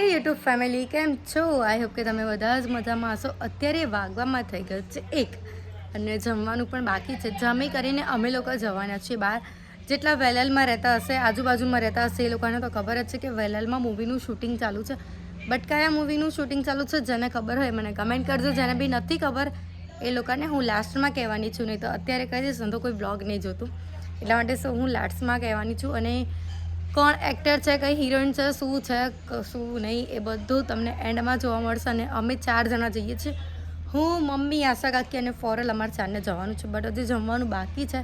YouTube family કેમ છો? I hope કે તમે બધા જ મજામાં હશો. અત્યારે વાગવામાં થઈ ગયો છે એક અને જમવાનું પણ બાકી છે. જમી કરીને અમે લોકો જવાના છીએ બહાર. જેટલા વેલાલમાં રહેતા હશે, આજુબાજુમાં રહેતા હશે, એ લોકોને તો ખબર જ છે કે વેલાલમાં મૂવીનું શૂટિંગ ચાલુ છે. બટ કયા મૂવીનું શૂટિંગ ચાલુ છે, જેને ખબર હોય મને કમેન્ટ કરજો. જેને બી નથી ખબર, એ લોકોને હું લાસ્ટમાં કહેવાની છું. નહીં તો અત્યારે કહી દઈશ તો કોઈ બ્લોગ નહીં જોતું. એટલા માટે હું લાસ્ટમાં કહેવાની છું. અને કોણ એક્ટર છે, કઈ હિરોઈન છે, શું છે શું નહીં, એ બધું તમને એન્ડમાં જોવા મળશે અને અમે ચાર જણા જઈએ છીએ. હું, મમ્મી, આશા કાકી અને ફોરલ અમારે ચારને જવાનું છે. બટ હજી જમવાનું બાકી છે.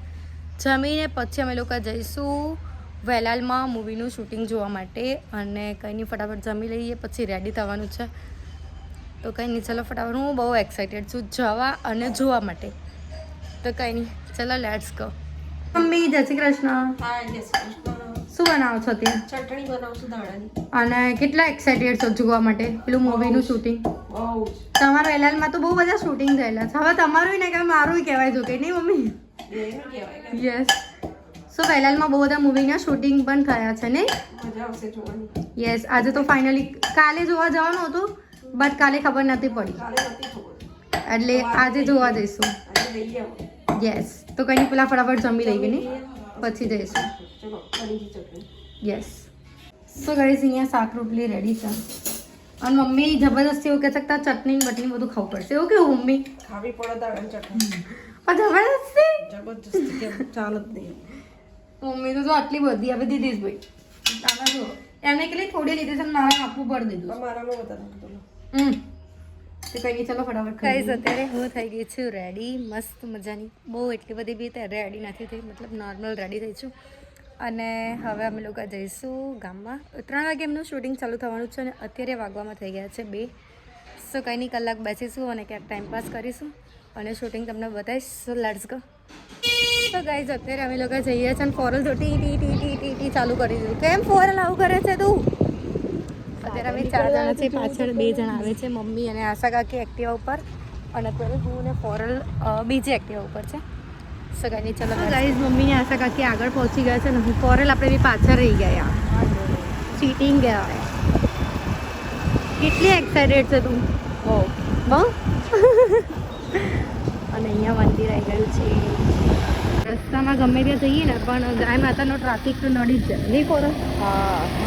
જમીને પછી અમે લોકો જઈશું વેલાલમાં મૂવીનું શૂટિંગ જોવા માટે અને કંઈ નહીં, ફટાફટ જમી લઈએ, પછી રેડી થવાનું છે. તો કંઈ નહીં, ચલો ફટાફટ. હું બહુ એક્સાઇટેડ છું જવા અને જોવા માટે. તો કંઈ નહીં, ચલો લેટ્સ ગો મમ્મી, જય શ્રી કૃષ્ણ. હા જય શ્રી કૃષ્ણ. શું બનાવો છો તે? ચટણી બનાવશું દાણાની. અને કેટલા એક્સાઇટેડ છો જોવા માટે? પેલું મૂવીનું શૂટિંગ તમારા એલાલમાં તો બહુ બધા શૂટિંગ થયેલા છે. હવે તમારું ને કે મારું કહેવાય જો કે નહીં મમ્મી? યસ સો વેલાલમાં બહુ બધા મૂવીના શૂટિંગ પણ થયા છે ને મજા આવશે જોવાની. યસ આજે તો ફાઇનલી કાલે જોવા જવાનું હતું બટ કાલે ખબર નથી પડી. એટલે આજે જોવા જઈશું. યસ તો કંઈ નહીં પેલા ફટાફટ જમી લઈ ગઈ ને પછી જઈશું. ચલો પનીરની ચટણી યસ સો ગાઈઝ અહીંયા શાક રોટલી રેડી છે. અને મમ્મી જબરદસ્તી એવું કહે છે કે તાર ચટણી બટણી બટની બધું ખાવું પડશે. એવું કેવું મમ્મી? ખાવી પડે દાણાની ચટણી. જબરદસ્તી? જબરદસ્તી કે ચાલ જ નહીં. મમ્મી તો જો આટલી બધી. આપી દીધી ભાઈ. આના જો. એમને કેટલી થોડી લીધી છે મારા આપવું પડી દીધું અમારામાં વધારે હમ. નહીં ચલો ફટાફટ ગાઈઝ અત્યારે હું થઈ ગઈ છું રેડી મસ્ત મજાની. બહુ એટલી બધી બી રેડી નથી થઈ. મતલબ નોર્મલ રેડી થઈ છું. અને હવે અમે લોકો જઈશું ગામમાં. ત્રણ વાગે એમનું શૂટિંગ ચાલુ થવાનું છે અને અત્યારે વાગવામાં થઈ ગયા છે બે. સો કંઈ નહીં, કલાક બેસીશું અને ક્યાંક ટાઈમ પાસ કરીશું અને શૂટિંગ તમને બતાવીશ. સો લેટ્સ ગો તો ગાઈઝ અત્યારે અમે લોકો જઈએ છીએ અને ફોરલ તો ટી ટી ટી ટી ટી ટી ચાલુ કરી દીધું. કેમ ફોરલ આવું કરે છે તું? અત્યારે અમે ચાર જણા છે પાછળ બે જણા આવે છે, મમ્મી અને આશા કાકી એક્ટિવા ઉપર અને અત્યારે હું અને ફોરલ બીજી એક્ટિવા ઉપર છે. સગાઈની ચલો ગાઈઝ મમ્મી ને આશા કાકી આગળ પહોંચી ગયા છે ને હું ફોરેલ આપણે બી પાછળ રહી ગયા ચીટિંગ ગયા કેટલી એક્સાઇટેડ છે તું બહુ બહુ અને અહીંયા મંદિર આવી ગયું છે રસ્તામાં ગમે ત્યાં જઈએ ને પણ ગાય માતાનો ટ્રાફિક તો નડી જ જાય નહીં ફોરલ હા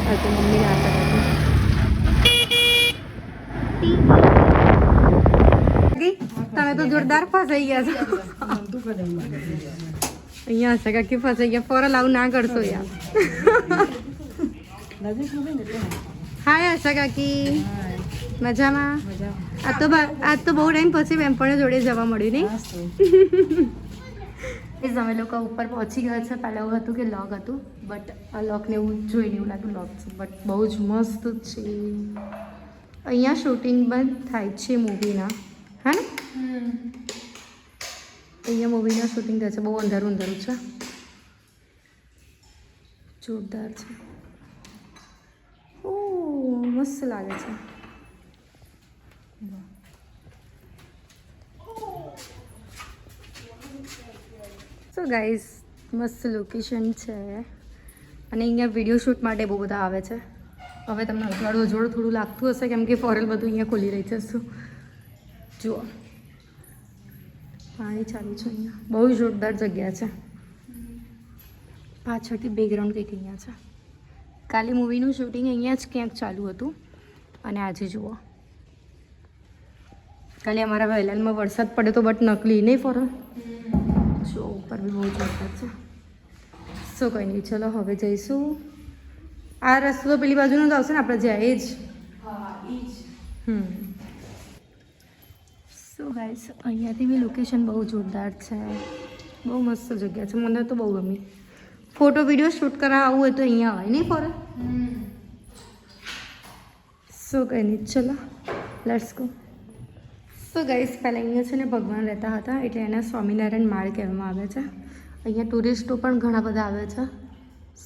હા તો મમ્મીને આશા કાકી તમે તો જોરદાર ફસાઈ ગયા છો અહીંયા સગા કે ફસાઈ ગયા ફોરલ આવું ના કરશો યાર. હાય આશા કાકી. મજામાં? મજા આ તો આજ તો બહુ ટાઈમ પછી બેનપણો જોડે જવા મળ્યું નહીં. એ અમે લોકો ઉપર પહોંચી ગયા છે. પહેલાં એવું હતું કે લોક હતું બટ આ લોકને એવું જોઈને એવું લાગ્યું લોક છે. બટ બહુ જ મસ્ત છે. અહીંયા શૂટિંગ બંધ થાય છે મૂવીના હા ને? અહીંયા મૂવીના શૂટિંગ થાય છે. બહુ અંધારું અંધારું છે. જોરદાર છે. ઓ મસ્ત લાગે છે. સો ગાઈઝ મસ્ત લોકેશન છે. અને અહીંયા વીડિયો શૂટ માટે બહુ બધા આવે છે. હવે તમને અજવાળું અજવાળું થોડું લાગતું હશે કેમ કે ફોરેલ બધું અહીંયા ખોલી રહી છે. શું જુઓ. પાણી ચાલુ છે અહીંયા. બહુ જોરદાર જગ્યા છે. પાછળથી બેકગ્રાઉન્ડ કંઈક અહીંયા છે. કાલે મૂવીનું શૂટિંગ અહીંયા જ ક્યાંક ચાલુ હતું. અને આજે જુઓ. કાલે અમારા વહેલાલમાં વરસાદ પડે તો બટ નકલી નહીં ફરો. જો ઉપર બી બહુ જોરદાર છે. સો કંઈ નહીં ચલો હવે જઈશું. આ રસ્તો તો પેલી બાજુનો જ આવશે ને આપણે જ્યાં એ જ. હમ. સો ગાઈસ અહીંયાથી બી લોકેશન બહુ જોરદાર છે. બહુ મસ્ત જગ્યા છે. મને તો બહુ ગમી. ફોટો વીડિયો શૂટ કરવા આવવું હોય તો અહીંયા આવે નહીં ફોરે સો કંઈ નહીં, ચલો લેટ્સ ગો સો ગાઈસ પહેલાં અહીંયા છે ને ભગવાન રહેતા હતા, એટલે એને સ્વામિનારાયણ માળ કહેવામાં આવે છે. અહીંયા ટુરિસ્ટો પણ ઘણા બધા આવે છે.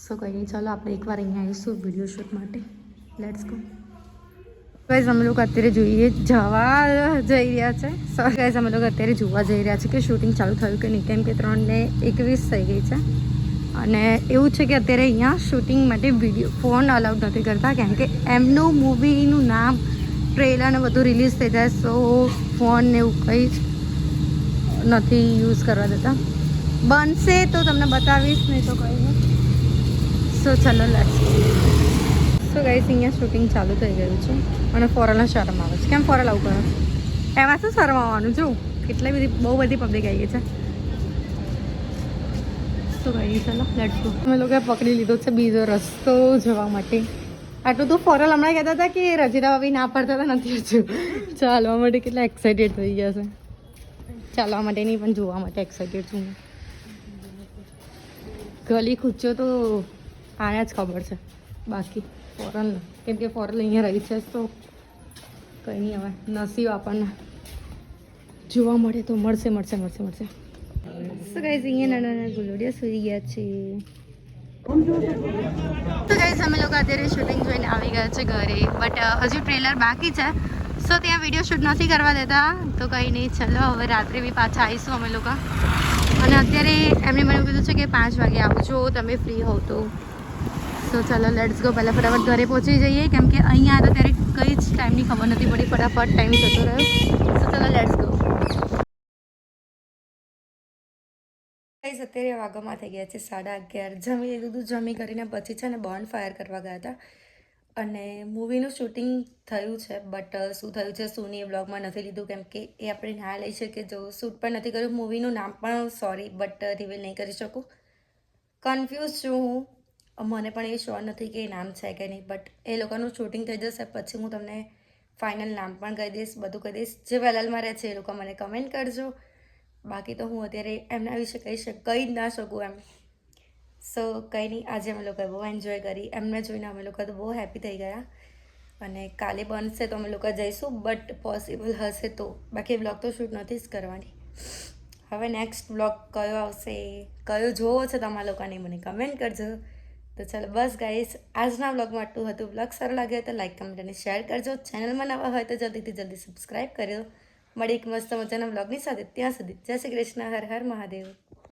સો કંઈ નહીં, ચલો, આપણે એકવાર અહીંયા આવીશું વીડિયો શૂટ માટે. લેટ્સ ગો ગાઈઝ અમે લોકો અત્યારે જોઈએ, જવા જઈ રહ્યા છે. સો ગાઈઝ અમે લોકો અત્યારે જોવા જઈ રહ્યા છે કે શૂટિંગ ચાલુ થયું કે નહીં. કેમ કે ત્રણને એકવીસ થઈ ગઈ છે. અને એવું છે કે અત્યારે અહીંયા શૂટિંગ માટે વીડિયો ફોન અલાઉડ નથી કરતા, કેમ કે એમનું મૂવીનું નામ ટ્રેલર ને બધું રિલીઝ થઈ જાય સો ફોન ને એવું કંઈ જ નથી યુઝ કરવા દેતા. બનશે તો તમને બતાવીશ, નહીં તો કંઈ નહીં. સો ચલો લેટ્સ સો ગાઈસ અહીંયા શૂટિંગ ચાલુ થઈ ગયું છે અને ફોરલને શરમ આવે છે. કેમ ફોરેલ આવું કરો? એમાં શું શરમ આવવાનું? જો, કેટલી બધી, બહુ બધી પબ્લિક આવી ગઈ છે. શું કહીએ ચલો લેટ્સ ગો અમે લોકોએ પકડી લીધો છે બીજો રસ્તો જવા માટે. આટલું તો ફોરેલ હમણાં કહેતા હતા કે રજીરા ભાભી ના પડતા હતા, નથી હજુ. ચાલવા માટે કેટલા એક્સાઇટેડ થઈ ગયા છે. ચાલવા માટે નહીં, પણ જોવા માટે એક્સાઇટેડ છું ગલી ખૂચ્યો તો આને જ ખબર છે. બાકી ફોરન, કેમ કે ફોરન અહીંયા રહી છે, તો કંઈ નહીં હવે નસીબ આપણને જોવા મળે તો મળશે મળશે મળશે મળશે. શું ગાઈઝ અહીંયા નાના નાના ગુલોડિયા સુઈ ગયા છે. તો ગાઈઝ અમે લોકો અત્યારે શૂટિંગ જોઈને આવી ગયા છે ઘરે બટ હજુ ટ્રેલર બાકી છે. સો ત્યાં વીડિયો શૂટ નથી કરવા દેતા, તો કંઈ નહીં, ચલો હવે રાત્રે બી પાછા આવીશું અમે લોકો. અને અત્યારે એમને મને કીધું છે કે પાંચ વાગે આવજો તમે ફ્રી હોવ તો. સો ચાલો લેટ્સ ગો પહેલાં ફટાફટ ઘરે પહોંચી જઈએ. કેમ કે અહીંયા હતા ત્યારે કંઈ જ ટાઈમની ખબર નથી પડી. ફટાફટ ટાઈમ જતો રહ્યો. તો ચાલો લેટ્સ ગો અત્યારે વાગોમાં થઈ ગયા છે સાડા અગિયાર. જમી લીધું જમી કરીને પછી છે ને બોન ફાયર કરવા ગયા હતા. અને મૂવીનું શૂટિંગ થયું છે બટ શું થયું છે નહીં એ બ્લોગમાં નથી લીધું. કેમ કે એ આપણે ના લઈ શકીએ. જો શૂટ પણ નથી કર્યું મૂવીનું નામ પણ સોરી બટ રિવીલ નહીં કરી શકું. કન્ફ્યુઝ છું હું. મને પણ એ શ્યોર નથી કે એ નામ છે કે નહીં બટ એ લોકોનું શૂટિંગ થઈ જશે, પછી હું તમને ફાઇનલ નામ પણ કહી દઈશ, બધું કહી દઈશ. જે વેલલમાં રહે છે એ લોકો મને કમેન્ટ કરજો. બાકી તો હું અત્યારે એમના વિશે કહી શક, કહી જ ના શકું એમ. સો કંઈ નહીં, આજે અમે લોકોએ બહુ એન્જોય કરી. એમને જોઈને અમે લોકો તો બહુ હેપી થઈ ગયા. અને કાલે બનશે તો અમે લોકો જઈશું બટ પોસિબલ હશે તો. બાકી બ્લોગ તો શૂટ નથી જ કરવાની. હવે નેક્સ્ટ બ્લોગ કયો આવશે કયો જોવો છે તમારા લોકોને મને કમેન્ટ કરજો. તો ચાલો, બસ ગાઈસ આજના બ્લોગમાં આટલું હતું. બ્લોગ સારો લાગ્યો તો લાઈક કમેન્ટ અને શેર કરજો. ચેનલમાં નવા હોય તો જલ્દીથી જલ્દી સબસ્ક્રાઈબ કર્યો. મળી એક મસ્ત મજાના બ્લોગની સાથે. ત્યાં સુધી જય શ્રી કૃષ્ણ, હર હર મહાદેવ.